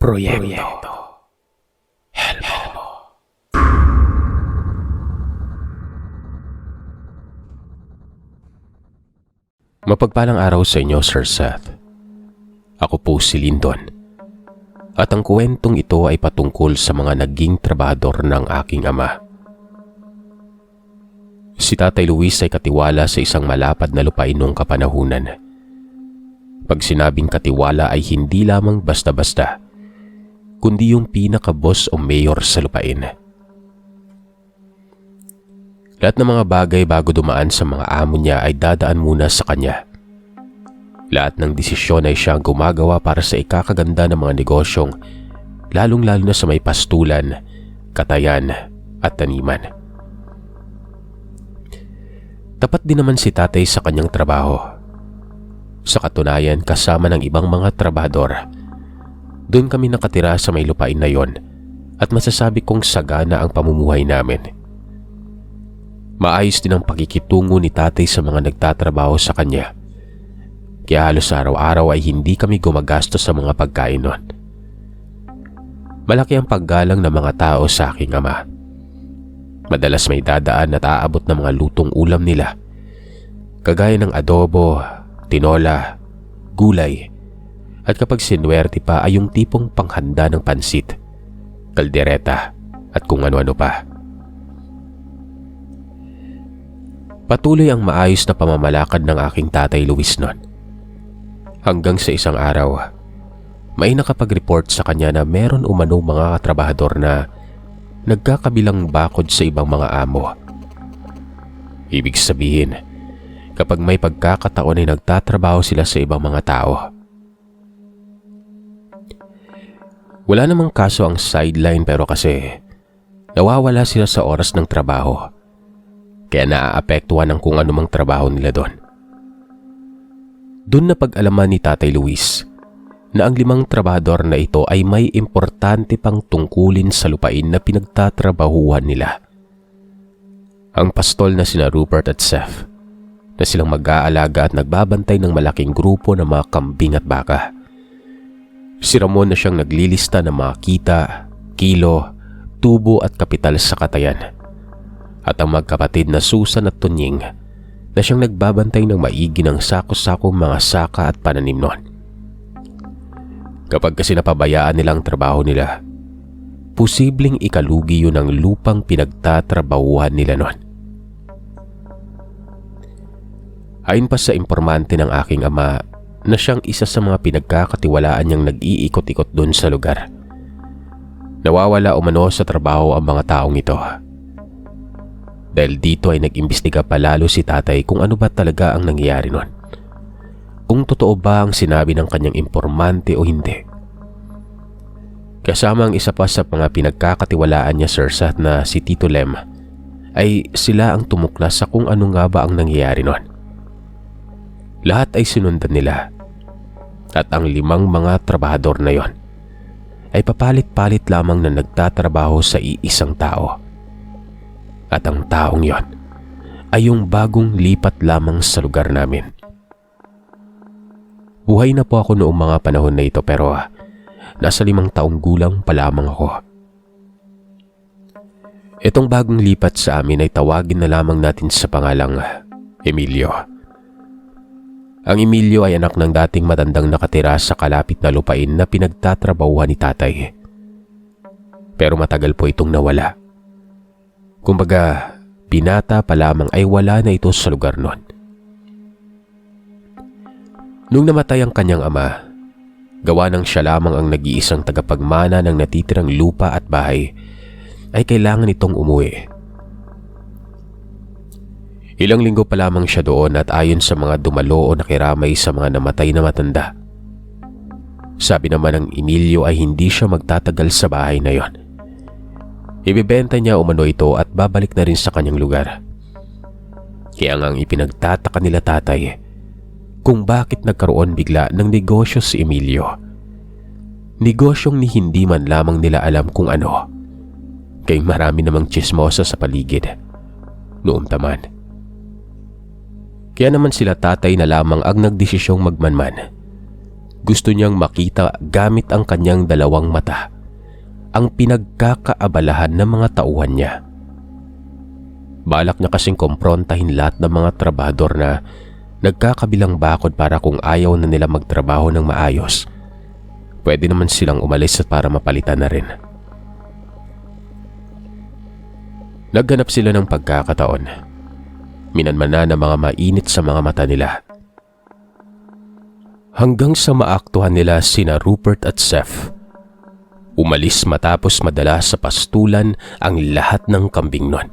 Proyekto. Helmo. Mapagpalang araw sa inyo, Sir Seth. Ako po si Lyndon. At ang kwentong ito ay patungkol sa mga naging trabador ng aking ama. Si Tatay Luis ay katiwala sa isang malapad na lupain noong kapanahunan. Pag sinabing katiwala ay hindi lamang basta-basta, kundi yung pinaka-boss o mayor sa lupain. Lahat ng mga bagay bago dumaan sa mga amo niya ay dadaan muna sa kanya. Lahat ng desisyon ay siyang gumagawa para sa ikakaganda ng mga negosyong lalong-lalo na sa may pastulan, katayan at taniman. Tapat din naman si tatay sa kanyang trabaho. Sa katunayan kasama ng ibang mga trabador, doon kami nakatira sa may lupain na yon at masasabi kong sagana ang pamumuhay namin. Maayos din ang pakikitungo ni tatay sa mga nagtatrabaho sa kanya. Kaya halos araw-araw ay hindi kami gumagastos sa mga pagkain nun. Malaki ang paggalang ng mga tao sa aking ama. Madalas may dadaan at aabot ng mga lutong ulam nila. Kagaya ng adobo, tinola, gulay, at kapag sinwerte pa ay yung tipong panghanda ng pansit, kaldereta at kung ano-ano pa. Patuloy ang maayos na pamamalakad ng aking tatay Luis noon. Hanggang sa isang araw, may nakapag-report sa kanya na meron umano mga katrabahador na nagkakabilang bakod sa ibang mga amo. Ibig sabihin, kapag may pagkakataon ay nagtatrabaho sila sa ibang mga tao. Wala namang kaso ang sideline pero kasi nawawala sila sa oras ng trabaho kaya naaapektuhan ng kung anumang trabaho nila doon. Doon na pag-alaman ni Tatay Luis na ang limang trabador na ito ay may importante pang tungkulin sa lupain na pinagtatrabahuhan nila. Ang pastol na sina Rupert at Seth na silang mag-aalaga at nagbabantay ng malaking grupo ng mga kambing at baka. Si Ramon na siyang naglilista ng mga kita, kilo, tubo at kapital sa katayan at ang magkapatid na Susan at Tunying na siyang nagbabantay ng maigi ng sako-sako mga saka at pananim noon. Kapag kasi napabayaan nilang trabaho nila, posibleng ikalugi yun ang lupang pinagtatrabahuhan nila noon. Ayon pa sa informante ng aking ama na siyang isa sa mga pinagkakatiwalaan niyang nag-iikot-ikot doon sa lugar. Nawawala umano sa trabaho ang mga taong ito dahil dito ay nag-imbestiga palalo si tatay kung ano ba talaga ang nangyayari nun. Kung totoo ba ang sinabi ng kanyang informante o hindi. Kasama ang isa pa sa mga pinagkakatiwalaan niya Sir Sat na si Tito Lem ay sila ang tumuklas sa kung ano nga ba ang nangyayari nun. Lahat ay sinundan nila at ang limang mga trabahador na yon ay papalit-palit lamang na nagtatrabaho sa iisang tao at ang taong yon ay yung bagong lipat lamang sa lugar namin. Buhay na po ako noong mga panahon na ito pero ah, nasa limang taong gulang pa lamang ako. Itong bagong lipat sa amin ay tawagin na lamang natin sa pangalang Emilio. Ang Emilio ay anak ng dating matandang nakatira sa kalapit na lupain na pinagtatrabahuhan ni tatay. Pero matagal po itong nawala. Kumbaga, binata pa lamang ay wala na ito sa lugar nun. Nung namatay ang kanyang ama, gawa ng siya lamang ang nag-iisang tagapagmana ng natitirang lupa at bahay, ay kailangan itong umuwi. Ilang linggo pa lamang siya doon at ayon sa mga dumalo o nakiramay sa mga namatay na matanda. Sabi naman ng Emilio ay hindi siya magtatagal sa bahay na yon Ibibenta niya umano ito at babalik na rin sa kanyang lugar. Kaya nga ipinagtataka nila tatay kung bakit nagkaroon bigla ng negosyo si Emilio. Negosyong ni hindi man lamang nila alam kung ano. Kay marami namang chismosa sa paligid. Noong taman. Kaya naman sila tatay na lamang ang nagdesisyong magmanman. Gusto niyang makita gamit ang kanyang dalawang mata ang pinagkakaabalahan ng mga tauhan niya. Balak niya kasing komprontahin lahat ng mga trabador na nagkakabilang bakod para kung ayaw na nila magtrabaho ng maayos. Pwede naman silang umalis at para mapalitan na rin. Nagganap sila ng pagkakataon. Minanmana ng mga mainit sa mga mata nila. Hanggang sa maaktuhan nila sina Rupert at Seth. Umalis matapos madala sa pastulan ang lahat ng kambing nun.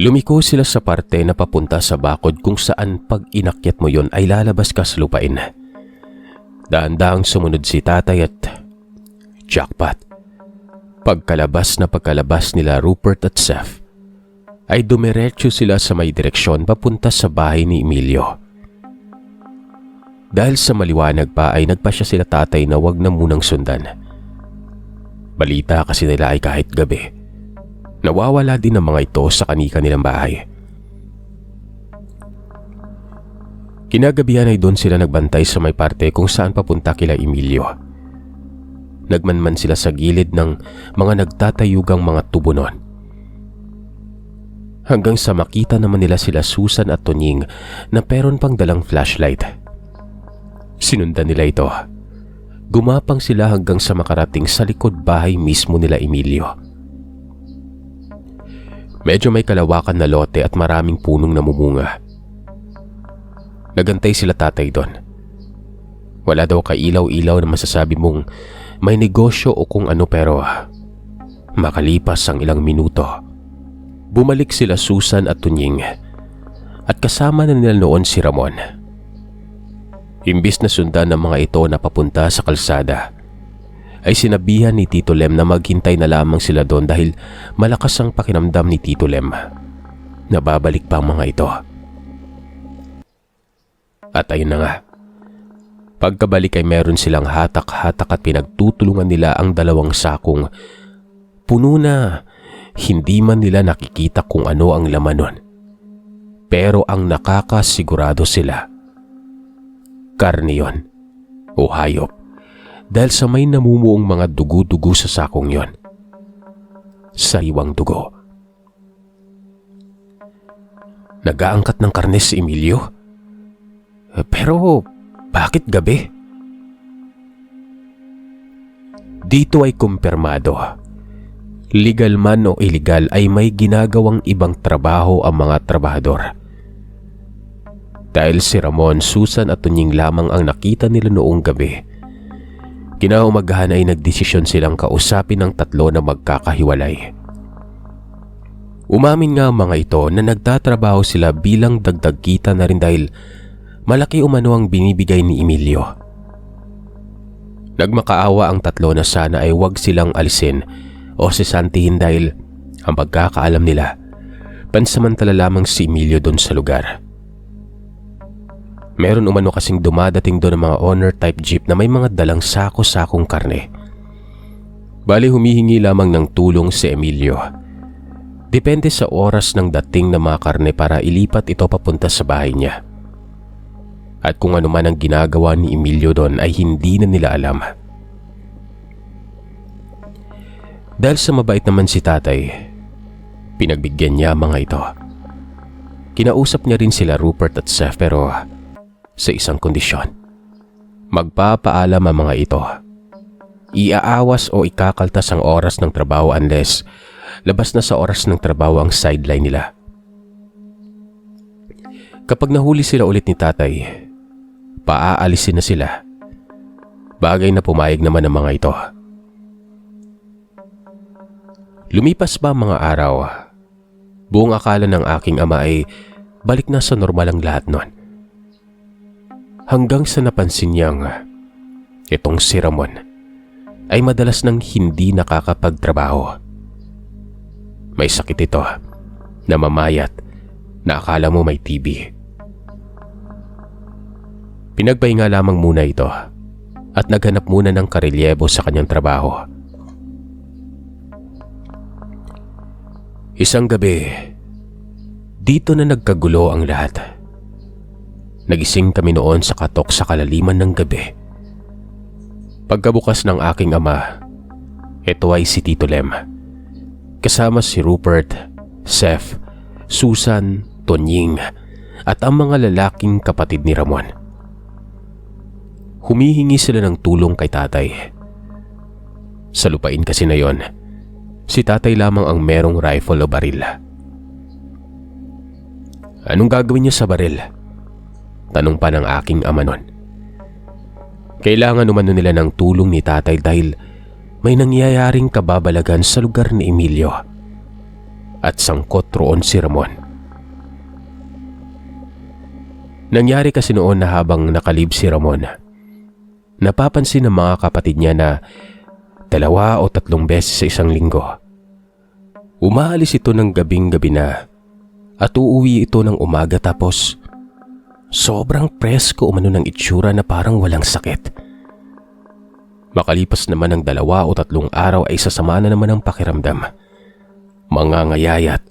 Lumiko sila sa parte na papunta sa bakod kung saan pag inakyat mo yon ay lalabas ka sa lupain. Dahan-dahang sumunod si tatay at jackpot. Pagkalabas na pagkalabas nila Rupert at Seth, ay dumiretso sila sa may direksyon papunta sa bahay ni Emilio. Dahil sa maliwanag pa ay nagpa siya sila tatay na wag na munang sundan. Balita kasi nila ay kahit gabi Nawawala din ang mga ito sa kanika nilang bahay. Kinagabihan ay doon sila nagbantay sa may parte kung saan papunta kila Emilio. Nagmanman sila sa gilid ng mga nagtatayugang mga tubo noon. Hanggang sa makita naman nila sila Susan at Tonying na peron pang dalang flashlight. Sinundan nila ito. Gumapang sila hanggang sa makarating sa likod bahay mismo nila Emilio. Medyo may kalawakan na lote at maraming punong namumunga. Nagantay sila tatay doon. Wala daw kailaw-ilaw na masasabi mong may negosyo o kung ano pero makalipas ang ilang minuto. Bumalik sila Susan at Tunying at kasama na nila noon si Ramon. Imbis na sundan ng mga ito na papunta sa kalsada, ay sinabihan ni Tito Lem na maghintay na lamang sila doon dahil malakas ang pakinamdam ni Tito Lem. Nababalik pa ang mga ito. At ayun na nga. Pagkabalik ay meron silang hatak-hatak at pinagtutulungan nila ang dalawang sakong puno na hindi man nila nakikita kung ano ang laman nun. Pero ang nakakasigurado sila, karne yon o hayop dahil sa may namumuong mga dugo-dugo sa sakong yon. Sariwang dugo. Nagaangkat ng karne si Emilio? Pero bakit gabi? Dito ay kumpirmado. Legal man o illegal ay may ginagawang ibang trabaho ang mga trabahador. Dahil si Ramon, Susan at Tunying lamang ang nakita nila noong gabi Kinaumagahan ay nagdesisyon silang kausapin ng tatlo na magkakahiwalay. Umamin nga mga ito na nagtatrabaho sila bilang dagdag kita na rin dahil malaki umano ang binibigay ni Emilio. Nagmakaawa ang tatlo na sana ay wag silang alisin o sisantihin dahil ang pagkakaalam nila, pansamantala lamang si Emilio doon sa lugar. Meron umano kasing dumadating doon ng mga owner type jeep na may mga dalang sako-sakong karne. Bali humihingi lamang ng tulong si Emilio. Depende sa oras ng dating ng mga karne para ilipat ito papunta sa bahay niya. At kung ano man ang ginagawa ni Emilio doon ay hindi na nila alam. Dahil sa mabait naman si tatay, pinagbigyan niya mga ito. Kinausap niya rin sila Rupert at Seth pero sa isang kondisyon. Magpapaalam ang mga ito. Iaawas o ikakaltas ang oras ng trabaho unless labas na sa oras ng trabaho ang sideline nila. Kapag nahuli sila ulit ni tatay, paaalisin na sila. Bagay na pumayag naman ang mga ito. Lumipas ba mga araw? Buong akala ng aking ama ay balik na sa normal ang lahat nun hanggang sa napansin niyang itong si Ramon ay madalas nang hindi nakakapagtrabaho. May sakit ito na mamayat na akala mo may TB. Pinagpahinga lamang muna ito at naghanap muna ng karelyebo sa kanyang trabaho. Isang gabi, dito na nagkagulo ang lahat. Nagising kami noon sa katok sa kalaliman ng gabi. Pagkabukas ng aking ama, ito ay si Tito Lem. Kasama si Rupert, Seth, Susan, Tonying at ang mga lalaking kapatid ni Ramon. Humihingi sila ng tulong kay tatay. Sa lupain kasi na yon, si tatay lamang ang merong rifle o baril. Anong gagawin niyo sa baril? Tanong pa ng aking ama nun. Kailangan umano nila ng tulong ni tatay dahil may nangyayaring kababalagan sa lugar ni Emilio at sangkot roon si Ramon. Nangyari kasi noon na habang nakalib si Ramon, napapansin ng mga kapatid niya na dalawa o tatlong beses sa isang linggo. Umaalis ito ng gabing-gabi na at uuwi ito ng umaga tapos sobrang presko umano ng itsura na parang walang sakit. Makalipas naman ng dalawa o tatlong araw ay sasama na naman ang pakiramdam. Mga ngayayat,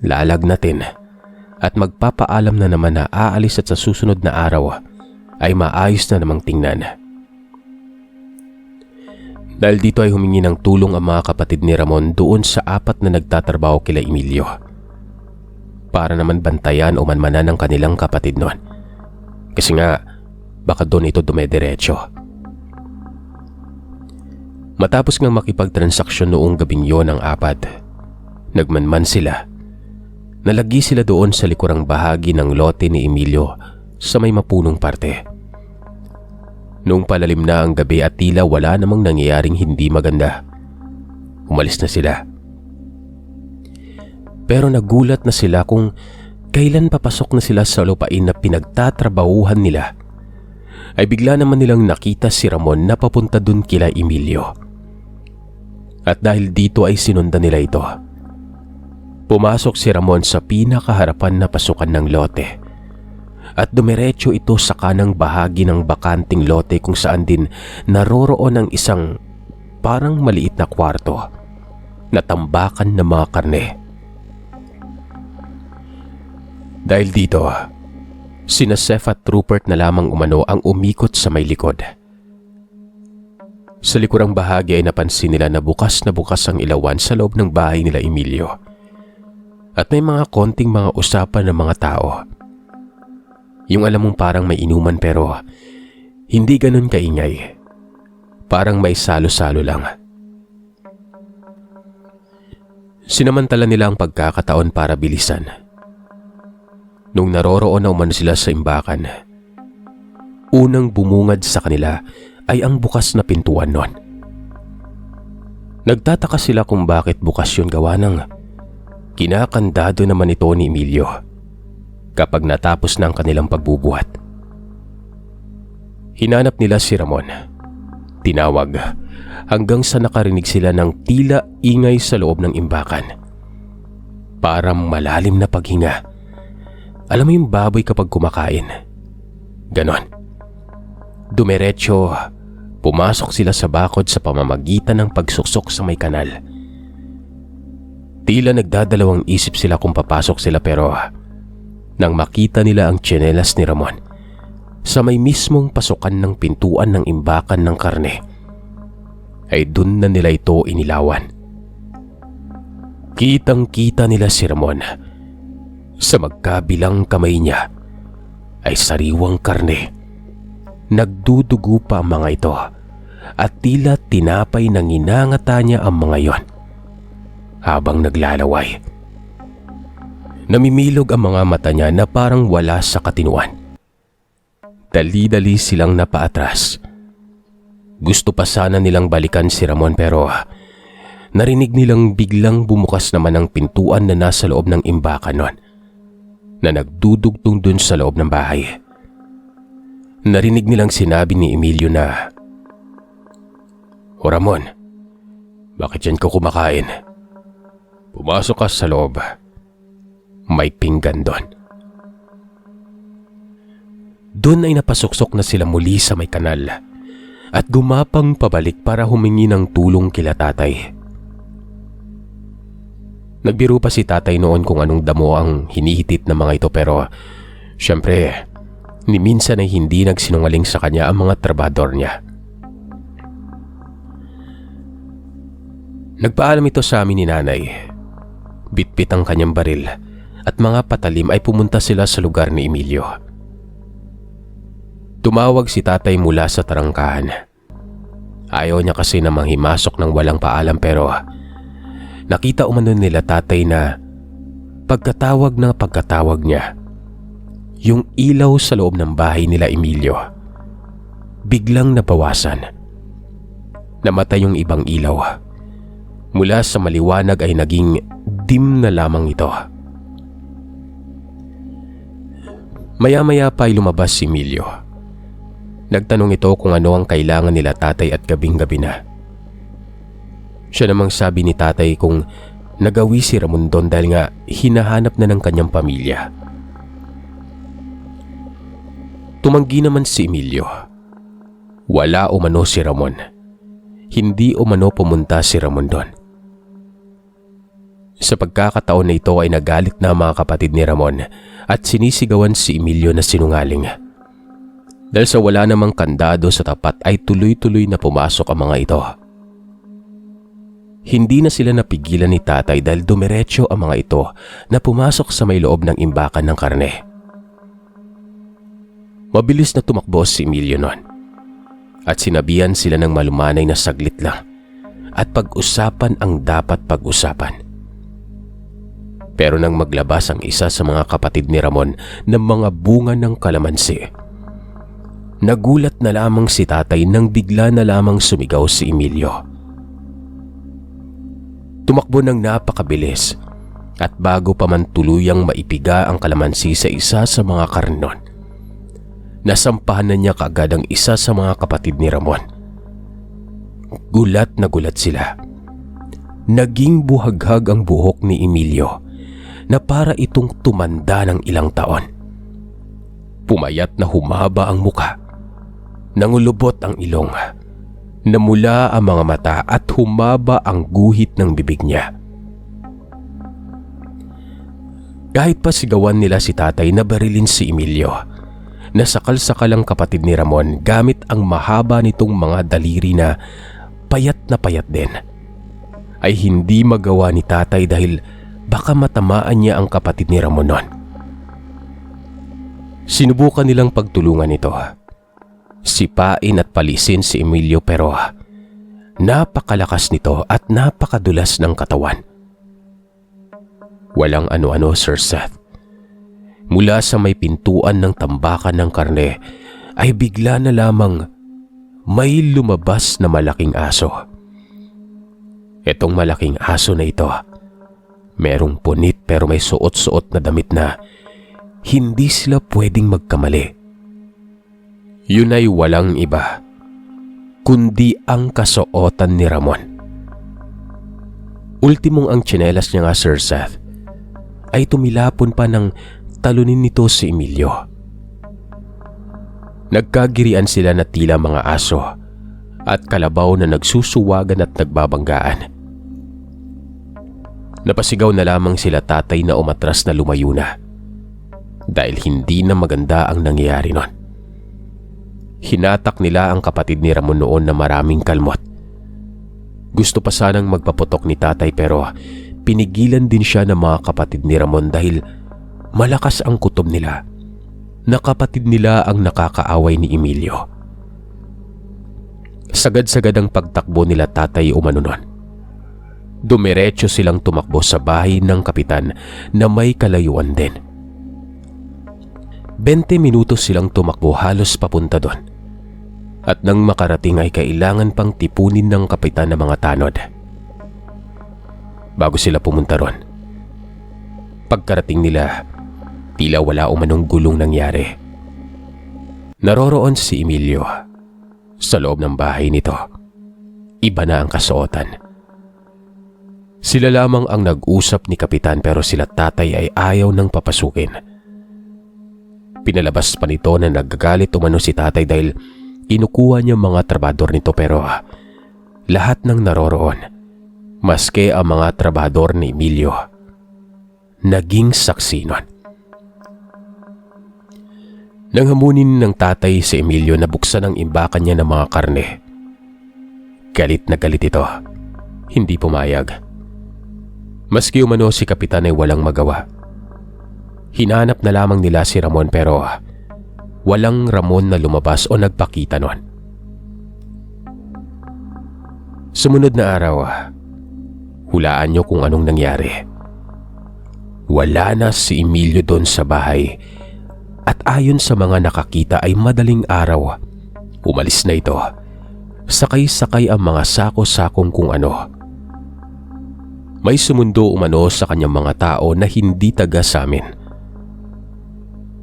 lalagnatin at magpapaalam na naman na aalis at sa susunod na araw ay maayos na namang tingnan. Dahil dito ay humingi ng tulong ang mga kapatid ni Ramon doon sa apat na nagtatrabaho kila Emilio. Para naman bantayan o manmanan ng kanilang kapatid noon. Kasi nga, baka doon ito dumediretso. Matapos nga makipagtransaksyon noong gabing yon ang apat, nagmanman sila. Nalagi sila doon sa likurang bahagi ng lote ni Emilio sa may mapunong parte. Noong palalim na ang gabi at tila wala namang nangyayaring hindi maganda. Umalis na sila. Pero nagulat na sila kung kailan papasok na sila sa lupain na pinagtatrabahuhan nila ay bigla naman nilang nakita si Ramon na papunta dun kila Emilio. At dahil dito ay sinundan nila ito. Pumasok si Ramon sa pinakaharapan na pasukan ng lote at dumiretso ito sa kanang bahagi ng bakanting lote kung saan din naroroon ang isang parang maliit na kwarto na tambakan ng mga karne. Dahil dito, sina Seth at Rupert na lamang umano ang umikot sa may likod. Sa likurang bahagi ay napansin nila na bukas na bukas ang ilawan sa loob ng bahay nila Emilio. At may mga konting mga usapan ng mga tao. Yung alam mong parang may inuman pero hindi ganun kaingay. Parang may salo-salo lang. Sinamantala nila ang pagkakataon para bilisan. Nung naroroon na umano sila sa imbakan, unang bumungad sa kanila ay ang bukas na pintuan nun. Nagtataka sila kung bakit bukas yun gawa ng kinakandado naman ito ni Emilio kapag natapos na ang kanilang pagbubuhat. Hinanap nila si Ramon. Tinawag hanggang sa nakarinig sila ng tila ingay sa loob ng imbakan. Parang malalim na paghinga alam mo yung baboy kapag kumakain? Ganon. Dumiretso, pumasok sila sa bakod sa pamamagitan ng pagsuksok sa may kanal. Tila nagdadalawang isip sila kung papasok sila pero nang makita nila ang tsinelas ni Ramon sa may mismong pasukan ng pintuan ng imbakan ng karne ay dun na nila ito inilawan. Kitang kita nila si Ramon sa magkabilang kamay niya ay sariwang karne. Nagdudugo pa ang mga ito at tila tinapay ng inangata niya ang mga yon. Habang naglalaway. Namimilog ang mga mata niya na parang wala sa katinuan. Dali-dali silang napaatras. Gusto pa sana nilang balikan si Ramon pero narinig nilang biglang bumukas naman ang pintuan na nasa loob ng imbakan nun na nagdudugtong dun sa loob ng bahay. Narinig nilang sinabi ni Emilio na, O Ramon, bakit yan ka kumakain? Pumasok ka sa loob. May pinggan doon. Doon ay napasuksok na sila muli sa may kanal at gumapang pabalik para humingi ng tulong kila tatay. Nagbiro pa si tatay noon kung anong damo ang hinihitit ng mga ito pero syempre Ni minsan ay hindi nagsinungaling sa kanya ang mga trabador niya. Nagpaalam ito sa amin ni nanay. Bitbit ang kanyang baril at mga patalim ay pumunta sila sa lugar ni Emilio. Tumawag si tatay mula sa tarangkahan. Ayaw niya kasi na manghimasok ng walang paalam pero nakita umano nila tatay na pagkatawag na pagkatawag niya yung ilaw sa loob ng bahay nila Emilio biglang nabawasan. Namatay yung ibang ilaw. Mula sa maliwanag ay naging dim na lamang ito. Maya-maya pa ay lumabas si Emilio. Nagtanong ito kung ano ang kailangan nila tatay at gabing-gabi na. Siya namang sabi ni tatay kung nagawi si Ramondon dahil nga hinahanap na ng kanyang pamilya. Tumanggi naman si Emilio. Wala umano si Ramon. Hindi umano pumunta si Ramon doon. Sa pagkakataon na ito ay nagalit na mga kapatid ni Ramon at sinisigawan si Emilio na sinungaling. Dahil sa wala namang kandado sa tapat ay tuloy-tuloy na pumasok ang mga ito. Hindi na sila napigilan ni tatay dahil dumiretso ang mga ito na pumasok sa may loob ng imbakan ng karne. Mabilis na tumakbo si Emilio noon at sinabihan sila ng malumanay na saglit lang at pag-usapan ang dapat pag-usapan. Pero nang maglabas ang isa sa mga kapatid ni Ramon ng mga bunga ng kalamansi, nagulat na lamang si tatay nang bigla na lamang sumigaw si Emilio. Tumakbo ng napakabilis at bago pa man tuluyang maipiga ang kalamansi sa isa sa mga karnon, nasampahan na niya kaagad ang isa sa mga kapatid ni Ramon. Gulat na gulat sila. Naging buhaghag ang buhok ni Emilio na para itong tumanda ng ilang taon. Pumayat na humaba ang muka. Nangulubot ang ilong. Namula ang mga mata at humaba ang guhit ng bibig niya. Kahit pa sigawan nila si tatay na barilin si Emilio, nasakal-sakal ang kapatid ni Ramon gamit ang mahaba nitong mga daliri na payat na payat din. Ay hindi magawa ni tatay dahil baka matamaan niya ang kapatid ni Ramon noon. Sinubukan nilang pagtulungan ito. Sipain at palisin si Emilio pero napakalakas nito at napakadulas ng katawan. Walang ano-ano Sir Seth. Mula sa may pintuan ng tambakan ng karne ay bigla na lamang may lumabas na malaking aso. Itong malaking aso na ito Merong punit pero may suot-suot na damit na hindi sila pwedeng magkamali. Yun ay walang iba, kundi ang kasuotan ni Ramon. Ultimong ang tsinelas niya nga Sir Seth ay tumilapon pa ng talunin nito si Emilio. Nagkagirian sila na tila mga aso at kalabaw na nagsusuwagan at nagbabanggaan. Napasigaw na lamang sila tatay na umatras na lumayo na. Dahil hindi na maganda ang nangyayari nun. Hinatak nila ang kapatid ni Ramon noon na maraming kalmot. Gusto pa sanang magpaputok ni tatay pero pinigilan din siya ng mga kapatid ni Ramon dahil malakas ang kutob nila na kapatid nila ang nakakaaway ni Emilio. Sagad-sagad ang pagtakbo nila tatay umano nun. Dumiretso silang tumakbo sa bahay ng kapitan na may kalayuan din. 20 minutos silang tumakbo halos papunta doon. At nang makarating ay kailangan pang tipunin ng kapitan ng mga tanod. Bago sila pumunta ron. Pagkarating nila, tila wala umanong gulong nangyari. Naroroon si Emilio sa loob ng bahay nito. Iba na ang kasuotan sila lamang ang nag-usap ni Kapitan pero sila tatay ay ayaw nang papasukin. Pinalabas pa nito na nagagalit umano si tatay dahil inukuha niya mga trabador nito pero lahat ng naroroon, maske ang mga trabador ni Emilio, naging saksi nun. Nang hamunin ng tatay si Emilio na buksan ang imbakan niya ng mga karne. Galit na galit ito. Hindi pumayag. Maski umano si Kapitan ay walang magawa. Hinanap na lamang nila si Ramon pero walang Ramon na lumabas o nagpakita nun. Sumunod na araw, hulaan niyo kung anong nangyari. Wala na si Emilio doon sa bahay at ayon sa mga nakakita ay madaling araw. Umalis na ito. Sakay-sakay ang mga sako-sakong kung ano. May sumundo umano sa kanyang mga tao na hindi taga sa amin.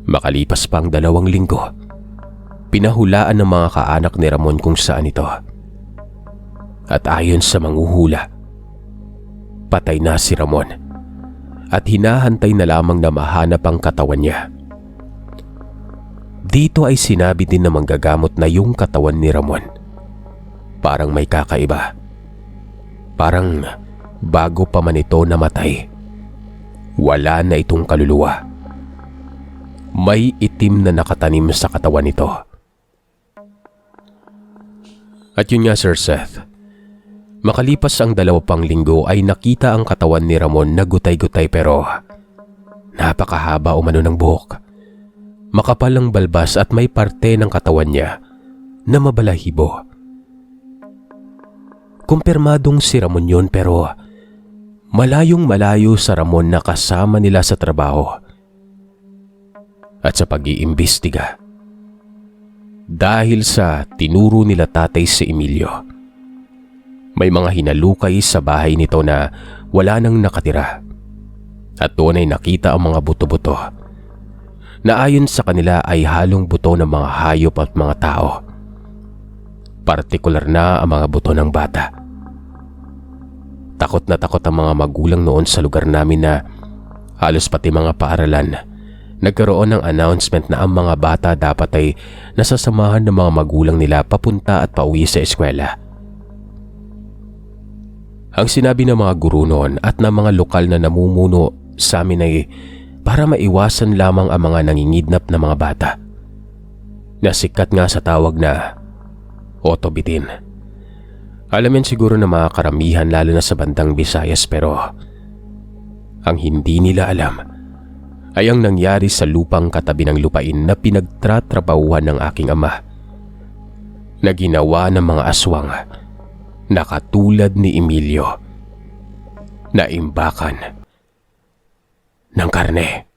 Makalipas pa ang dalawang linggo, pinahulaan ng mga kaanak ni Ramon kung saan ito. At ayon sa manguhula, patay na si Ramon at hinahantay na lamang na mahanap ang katawan niya. Dito ay sinabi din na manggagamot na yung katawan ni Ramon. Parang may kakaiba. Parang bago pa man ito namatay. Wala na itong kaluluwa. May itim na nakatanim sa katawan nito. At yun nga Sir Seth, makalipas ang dalawa pang linggo ay nakita ang katawan ni Ramon na gutay-gutay pero napakahaba umano ng buhok. Makapal ang balbas at may parte ng katawan niya na mabalahibo. Kumpirmadong si Ramon yun pero malayong malayo sa Ramon na kasama nila sa trabaho. At sa pag-iimbestiga. Dahil sa tinuro nila tatay si Emilio. May mga hinalukay sa bahay nito na wala nang nakatira. At doon ay nakita ang mga buto-buto na ayon sa kanila ay halong buto ng mga hayop at mga tao. Partikular na ang mga buto ng bata. Takot na takot ang mga magulang noon sa lugar namin na halos pati mga paaralan nagkaroon ng announcement na ang mga bata dapat ay nasasamahan ng mga magulang nila papunta at pauwi sa eskwela. Ang sinabi ng mga guro noon at ng mga lokal na namumuno sa amin ay para maiwasan lamang ang mga nangingidnap na mga bata. Nasikat nga sa tawag na otobitin. Alam yan siguro na mga karamihan lalo na sa bandang Visayas pero ang hindi nila alam ay ang nangyari sa lupang katabi ng lupain na pinagtratrabahuan ng aking ama na ginawa ng mga aswang na katulad ni Emilio na imbakan ng karne.